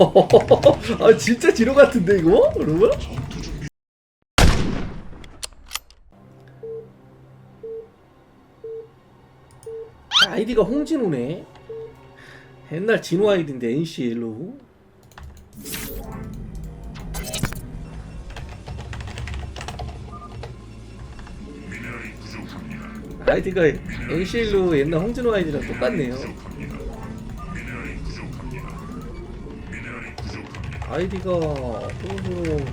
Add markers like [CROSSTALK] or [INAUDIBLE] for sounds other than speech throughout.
[LAUGHS] 아 진짜 지로 같은데 이거? 여러분? 아이디가 홍진우네 옛날 진우 아이디인데 NCL로 아이디가 NCL로 옛날 홍진우 아이디랑 똑같네요 아이디가 또도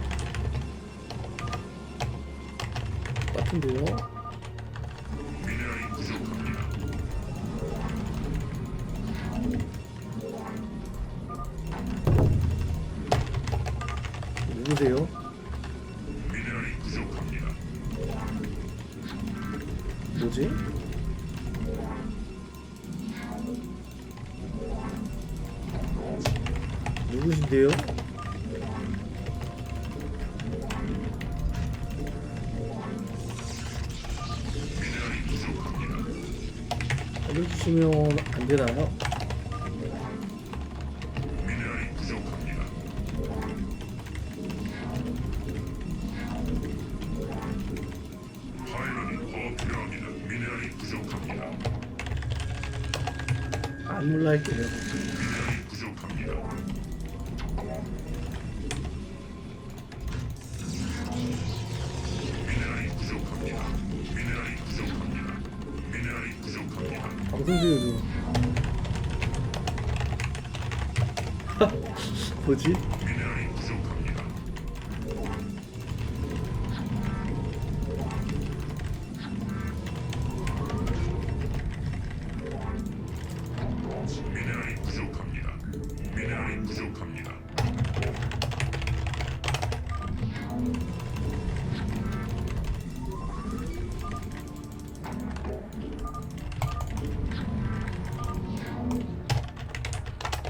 같은데요? 누구세요? 안 몰라할게요. 방송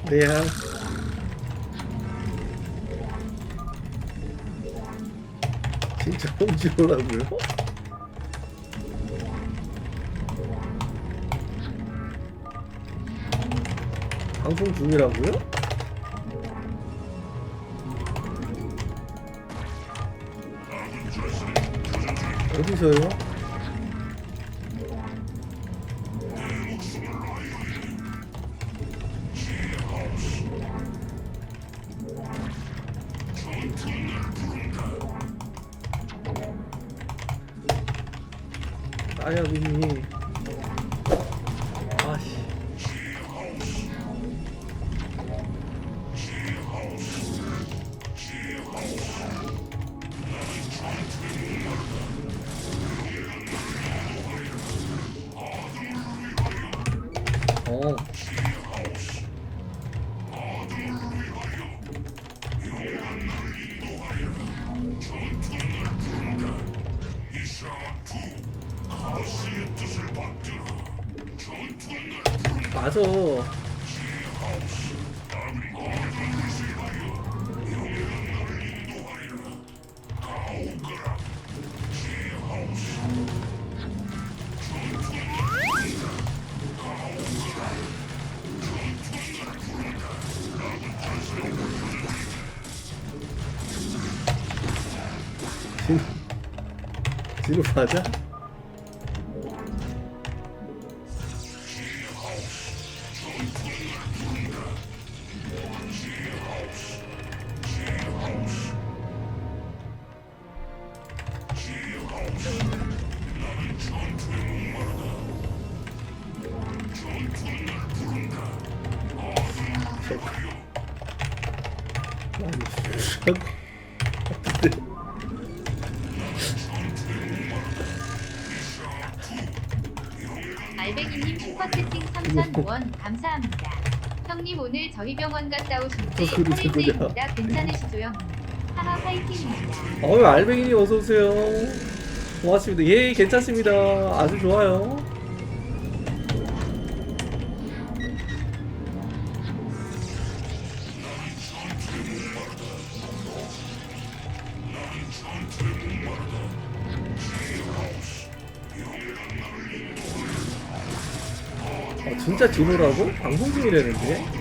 네야. 진짜 홍지호라고요? 방송 중이라고요? 어디서요? 아야비 진우 맞 알백이님 슈퍼채팅 3,000원 감사합니다. 형님 오늘 저희 병원 갔다 오신지 어, 그러게, 8일째입니다. 괜찮으시죠 형님? 하하 화이팅입니다. 어유 알뱅이님 어서 오세요. 고맙습니다. 예, 괜찮습니다. 아주 좋아요. 진호라고? 방송 중이라는데?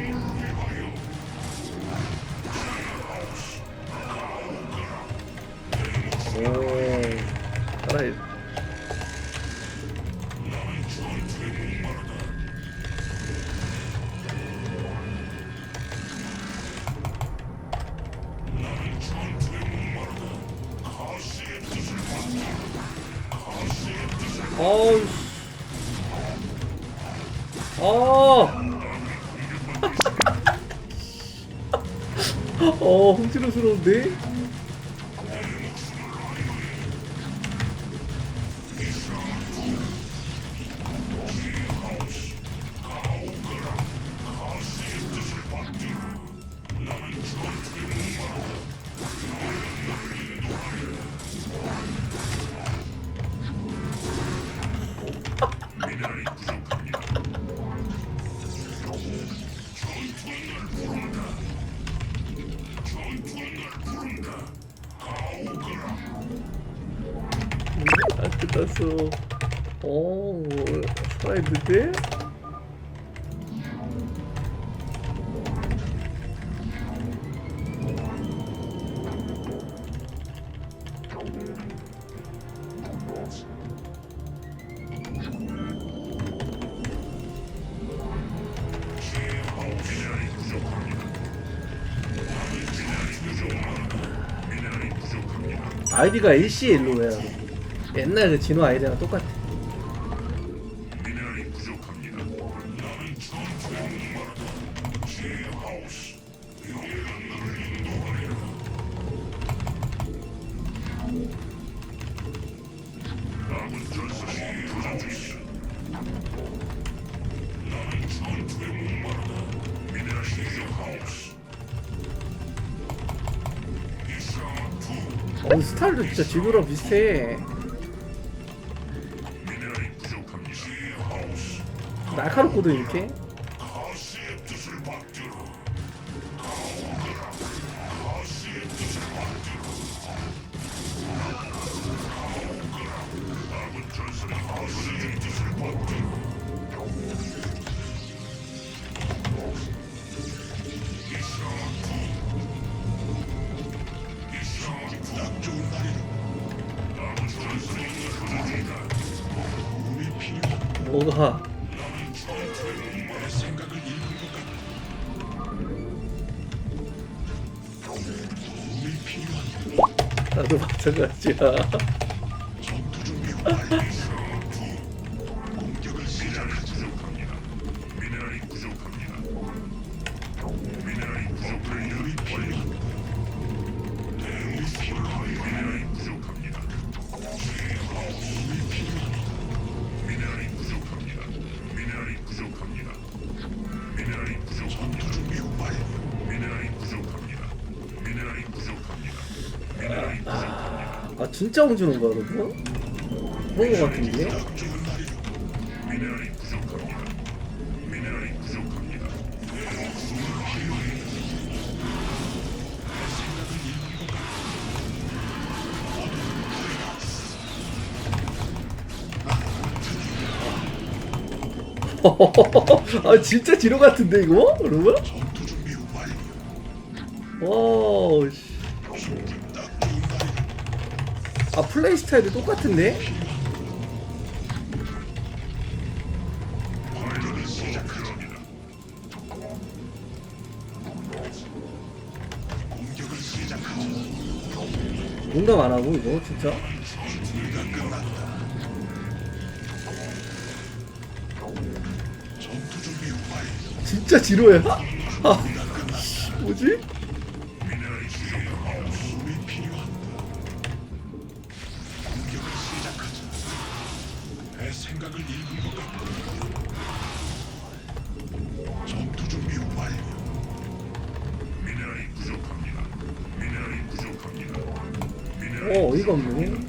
살아있는데? 아이디가 LCL로야. 옛날 그 진호 아이디랑 똑같아. 진짜 진호랑 비슷해. 날카롭거든 이렇게. 나도 마찬가 홍주는 거야 그거? 그런 거 같은데? [LAUGHS] 아 진짜 지로 같은데 이거? 그러면? 와 씨. 아 플레이 스타일도 똑같은데? 농담 안 하고 이거 진짜? 진짜 지루해. [LAUGHS] 아, 뭐지? 어 어이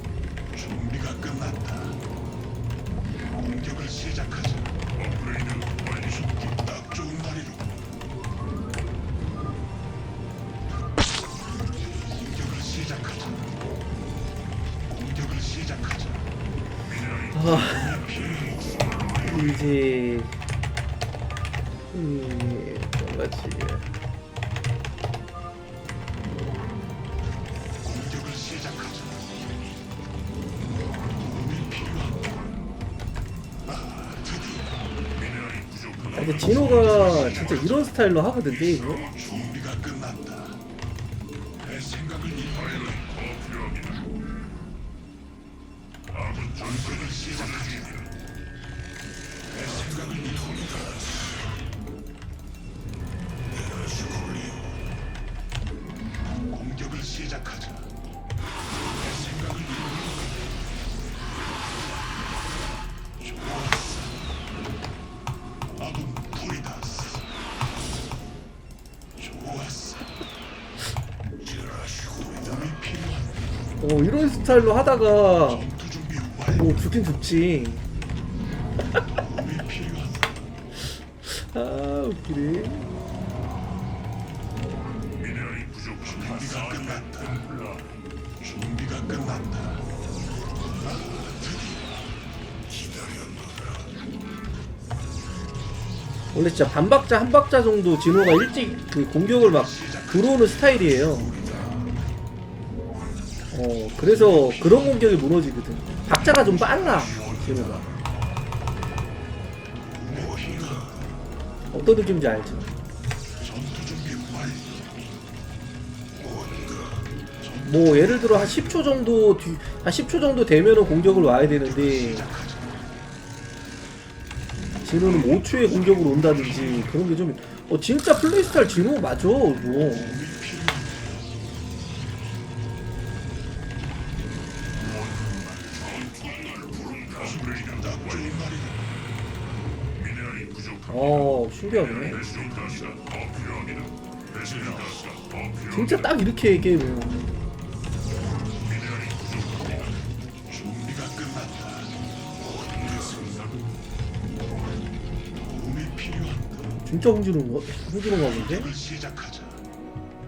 근데 진호가 진짜 이런 스타일로 하거든 게임을. 어 이런 스타일로 하다가. 뭐 좋긴 좋지 [LAUGHS] 아 웃기네. 원래 진짜 반 박자 한 박자 정도 진호가 일찍 그 공격을 막 들어오는 스타일이에요 어 그래서 그런 공격이 무너지거든 박자가 좀 빨라 진호가 어떤 느낌인지 완료. 뭐 예를 들어 한 10초 정도 뒤, 한 10초 정도 되면은 공격을 와야 되는데 진호는 5초에 공격으로 온다든지 그런 게 좀 어, 진짜 플레이 스타일 진호 맞아 이거 났다. 내 생각은 도움이 필요한가? 진짜 홍진호인가? 홍진호인가 본데?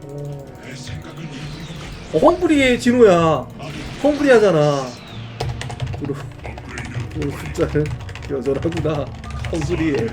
어, 건가? 어 헝브리의 진호야 헝브리 하잖아 그리고 그리고 숫자는 여전하구나 헝브리의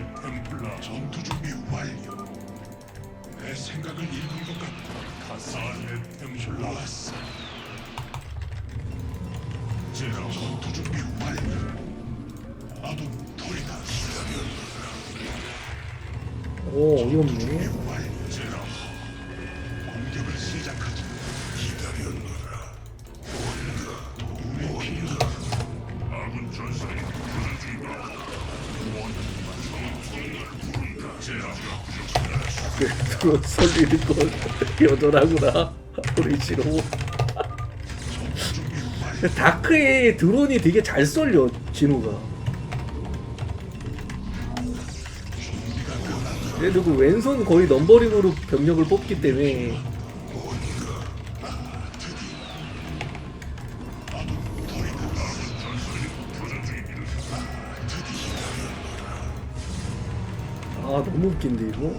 그로 설리는 건 여전하구나 우리 진호 다크의 드론이 되게 잘 쏠려 진호가. 그래도 그 왼손 거의 넘버링으로 병력을 뽑기 때문에 너무 웃긴데 이거. [LAUGHS]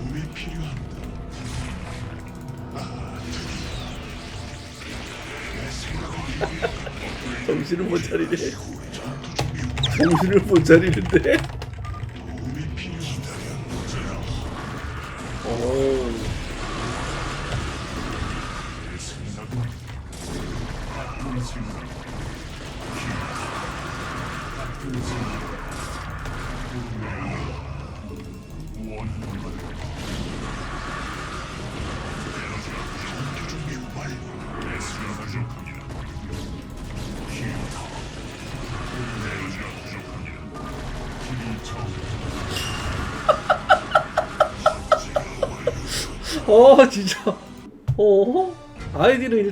정신을 못 차리네. 정신을 못 차리는데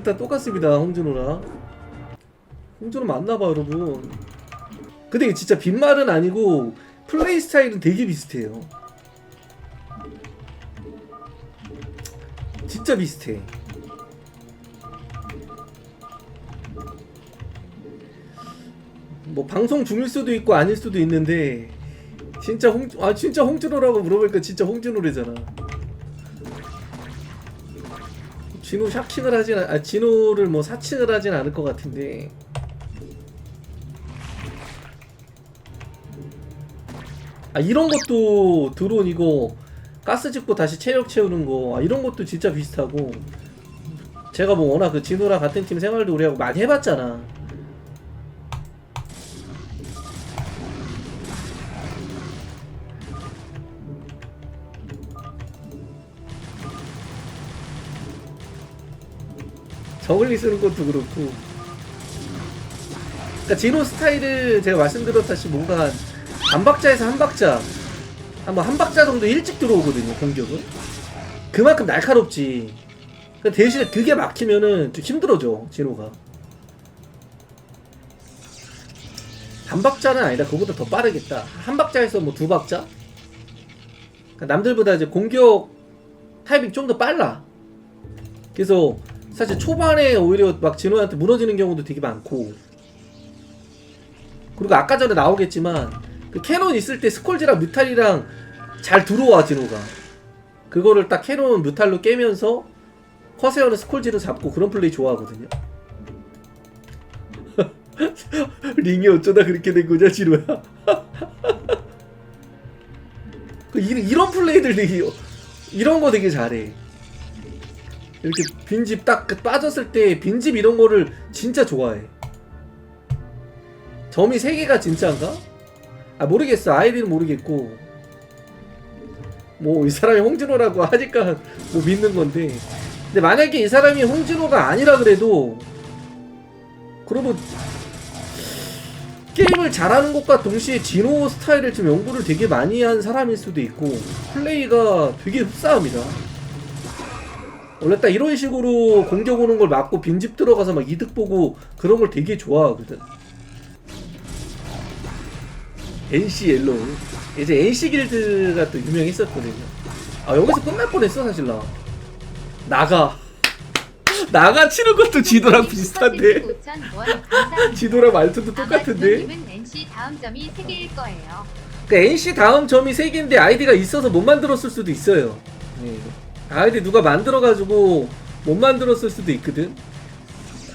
일단 똑같습니다 홍준호랑 홍준호 맞나봐 여러분. 근데 진짜 빈말은 아니고 플레이 스타일은 되게 비슷해요. 진짜 비슷해. 뭐 방송 중일 수도 있고 아닐 수도 있는데 진짜 홍, 아 진짜 홍준호라고 물어보니까 진짜 홍준호래잖아 진호 샤킹을 하진 않, 아 진호를 뭐 사칭을 하진 않을 것 같은데. 아 이런 것도 드론 이거 가스 찍고 다시 체력 채우는 거 아, 이런 것도 진짜 비슷하고. 제가 뭐 워낙 그 진호랑 같은 팀 생활도 오래 하고 많이 해봤잖아 저글리 쓰는 것도 그렇고. 그러니까 진호 스타일은 제가 말씀드렸다시피 뭔가 한 반박자에서 한 박자 한번 한 박자 정도 일찍 들어오거든요 공격은. 그만큼 날카롭지. 그 대신에 그게 막히면은 좀 힘들어져 진호가. 반박자는 아니다. 그보다 더 빠르겠다. 한 박자에서 뭐 두 박자? 그러니까 남들보다 이제 공격 타이밍 좀 더 빨라. 그래서 사실 초반에 오히려 막 진호한테 무너지는 경우도 되게 많고. 그리고 아까 전에 나오겠지만 그 캐논 있을 때 스콜지랑 뮤탈이랑 잘 들어와 진호가. 그거를 딱 캐논 뮤탈로 깨면서 커세어는 스콜지로 잡고 그런 플레이 좋아하거든요. [LAUGHS] 링이 어쩌다 그렇게 된 거냐 진호야. [LAUGHS] 그 이- 이런 플레이들 되게 이런 거 되게 잘해. 이렇게 빈집 딱그 빠졌을 때 빈집 이런 거를 진짜 좋아해. 점이 3개가 진짜인가? 아 모르겠어 아이디는 모르겠고 뭐 이 사람이 홍진호라고 하니까 뭐 믿는 건데 근데 만약에 이 사람이 홍진호가 아니라 그래도 그러면 게임을 잘하는 것과 동시에 진호 스타일을 좀 연구를 되게 많이 한 사람일 수도 있고 플레이가 되게 흡사합니다. 원래 딱 이런 식으로 공격 오는 걸 막고 빈집 들어가서 막 이득 보고 그런 걸 되게 좋아하거든. NC 옐로우 이제 NC 길드가 또 유명했었거든요. 아 여기서 끝날 뻔했어 사실 나. 나가 나가 치는 것도 지도랑 [LAUGHS] 비슷한데. 5,000원 [LAUGHS] 감사합니다. 지도랑 말투도 똑같은데. 주호님은 NC 다음 점이 3개일 거예요. 그 NC 다음 점이 3개인데 아이디가 있어서 못 만들었을 수도 있어요. 네. 아이디 누가 만들어가지고 못 만들었을 수도 있거든.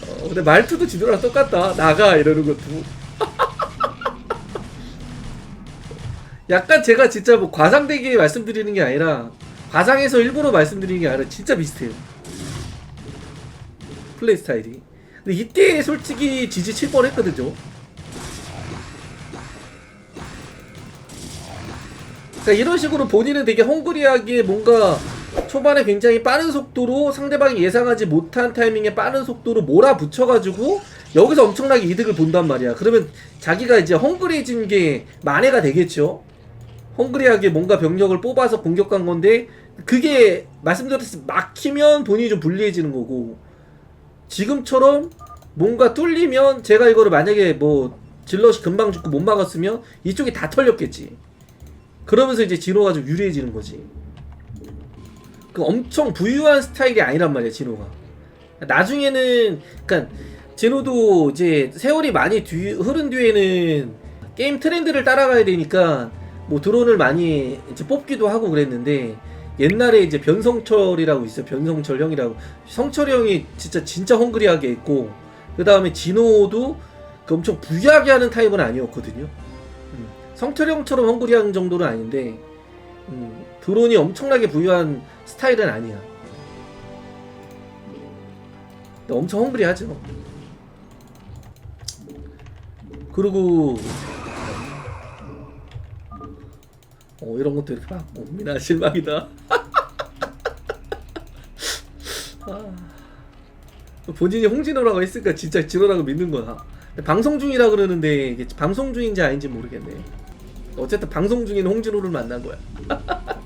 어, 근데 말투도 지도랑 똑같다. 나가 이러는 것도. [LAUGHS] 약간 제가 진짜 뭐 과장되게 말씀드리는 게 아니라 과장해서 일부러 말씀드리는 게 아니라 진짜 비슷해요. 플레이 스타일이. 근데 이때 솔직히 지지 칠 뻔했거든요. 그러니까 이런 식으로 본인은 되게 헝그리하게 뭔가 초반에 굉장히 빠른 속도로 상대방이 예상하지 못한 타이밍에 빠른 속도로 몰아붙여가지고 여기서 엄청나게 이득을 본단 말이야. 그러면 자기가 이제 헝그리해진 게 만회가 되겠죠. 헝그리하게 뭔가 병력을 뽑아서 공격 간 건데 그게 말씀드렸듯이 막히면 본인이 좀 불리해지는 거고 지금처럼 뭔가 뚫리면 제가 이거를 만약에 뭐 질럿이 금방 죽고 못 막았으면 이쪽이 다 털렸겠지. 그러면서 이제 진호가 좀 유리해지는 거지. 그 엄청 부유한 스타일이 아니란 말이야, 진호가. 나중에는, 그니까, 진호도 이제 세월이 많이 뒤, 흐른 뒤에는 게임 트렌드를 따라가야 되니까, 뭐 드론을 많이 이제 뽑기도 하고 그랬는데, 옛날에 이제 변성철이라고 있어요. 변성철 형이라고. 성철 형이 진짜, 진짜 헝그리하게 했고, 그 다음에 진호도 그 엄청 부유하게 하는 타입은 아니었거든요. 음, 성철 형처럼 헝그리한 정도는 아닌데 음, 드론이 엄청나게 부유한 스타일은 아니야. 근데 엄청 헝그리하죠. 그리고 어, 이런 것도 이렇게 막 옵니다. 실망이다. [LAUGHS] 아, 본인이 홍진호라고 했으니까 진짜 진호라고 믿는 거야. 방송 중이라 그러는데 이게 방송 중인지 아닌지 모르겠네. 어쨌든 방송 중인 홍진호를 만난 거야. [LAUGHS]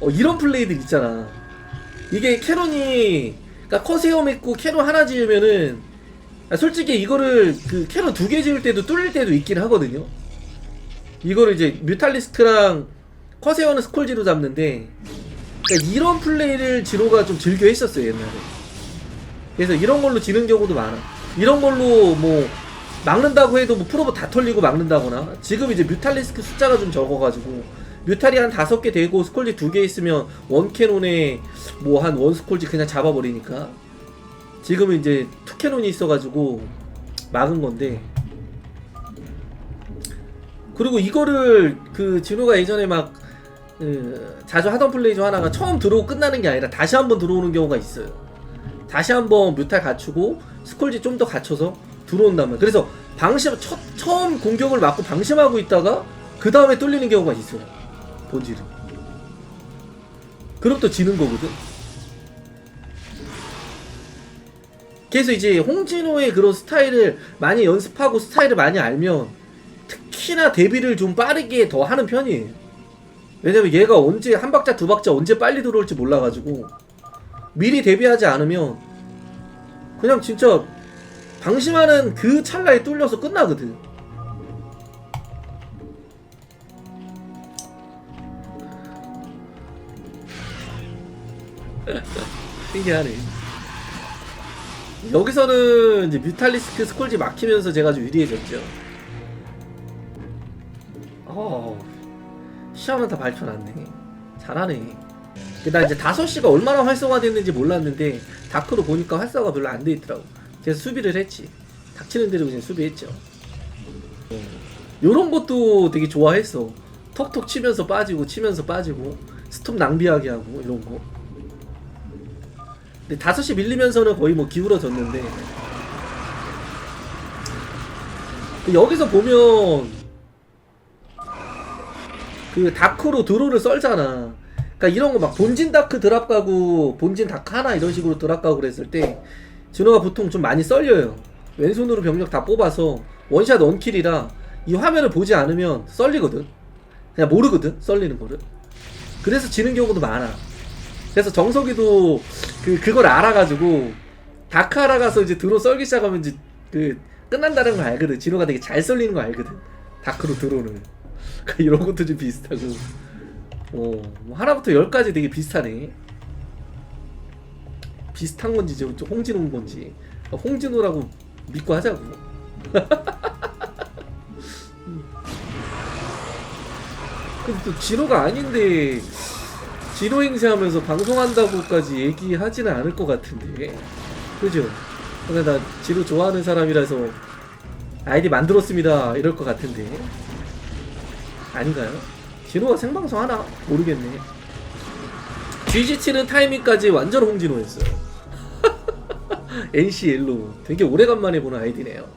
어, 이런 플레이들 있잖아. 이게 캐논이 그러니까 커세어 있고 캐논 하나 지으면은 아, 솔직히 이거를 그 캐논 두 개 지을 때도 뚫릴 때도 있긴 하거든요. 이거를 이제 뮤탈리스크랑 커세어는 스콜지로 잡는데 그러니까 이런 플레이를 지로가 좀 즐겨 했었어요 옛날에. 그래서 이런 걸로 지는 경우도 많아. 이런 걸로 뭐 막는다고 해도 뭐 프로보 다 털리고 막는다거나 지금 이제 뮤탈리스크 숫자가 좀 적어가지고 뮤탈이 한 다섯 개 되고 스콜지 두 개 있으면 원캐논에 뭐 한 원스콜지 그냥 잡아버리니까 지금은 이제 투캐논이 있어가지고 막은 건데 그리고 이거를 그 진호가 예전에 막 그, 자주 하던 플레이 중 하나가 처음 들어오고 끝나는 게 아니라 다시 한번 들어오는 경우가 있어요. 다시 한번 뮤탈 갖추고 스콜지 좀 더 갖춰서 말이야. 그래서 방심 첫, 처음 공격을 맞고 방심하고 있다가 그 다음에 뚫리는 경우가 있어요. 본질은. 그럼 또 지는 거거든. 그래서 이제 홍진호의 그런 스타일을 많이 연습하고 스타일을 많이 알면 특히나 데뷔를 좀 빠르게 더 하는 편이에요. 왜냐면 얘가 언제 한 박자 두 박자 언제 빨리 들어올지 몰라가지고 미리 데뷔하지 않으면 그냥 진짜 방심하는 그 찰나에 뚫려서 끝나거든. 신기하네. 여기서는 이제 뮤탈리스크 스콜지 막히면서 제가 좀 유리해졌죠. 어, 시험은 다 발표 났네. 잘하네. 게다가 이제 5시가 얼마나 활성화됐는지 몰랐는데 다크로 보니까 활성화가 별로 안 돼 있더라고. 그래서 수비를 했지. 닥치는 대로 그냥 수비했죠. 어, 요런 것도 되게 좋아했어. 톡톡 치면서 빠지고 치면서 빠지고 스톱 낭비하게 하고 이런 거. 근데 5시 밀리면서는 거의 뭐 기울어졌는데 여기서 보면 그 다크로 드론을 썰잖아. 그러니까 이런 거 막 본진 다크 드랍 가고 본진 다크 하나 이런 식으로 드랍 가고 그랬을 때 진호가 보통 좀 많이 썰려요. 왼손으로 병력 다 뽑아서 원샷 원킬이라 이 화면을 보지 않으면 썰리거든. 그냥 모르거든 썰리는 거를. 그래서 지는 경우도 많아. 그래서 정석이도 그 그걸 알아가지고 다크 알아가서 이제 드론 썰기 시작하면 이제 그 끝난다는 걸 알거든. 진호가 되게 잘 썰리는 거 알거든. 다크로. 그러니까 [LAUGHS] 이런 것도 좀 비슷하고. 어, 뭐 하나부터 열까지 되게 비슷하네. 비슷한 건지 저 홍진호인 건지 어, 홍진호라고 믿고 하자고. [LAUGHS] 근데 또 진호가 아닌데 진호 행세하면서 방송한다고까지 얘기하지는 않을 것 같은데 그죠? 근데 나 진호 좋아하는 사람이라서 아이디 만들었습니다 이럴 것 같은데 아닌가요? 진호가 생방송 하나 모르겠네. GG 치는 타이밍까지 완전 홍진호였어요. [LAUGHS] NC 옐로우 되게 오래간만에 보는 아이디네요.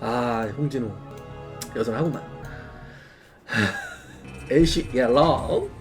아 홍진호 여전하구만. [LAUGHS] NC 옐로우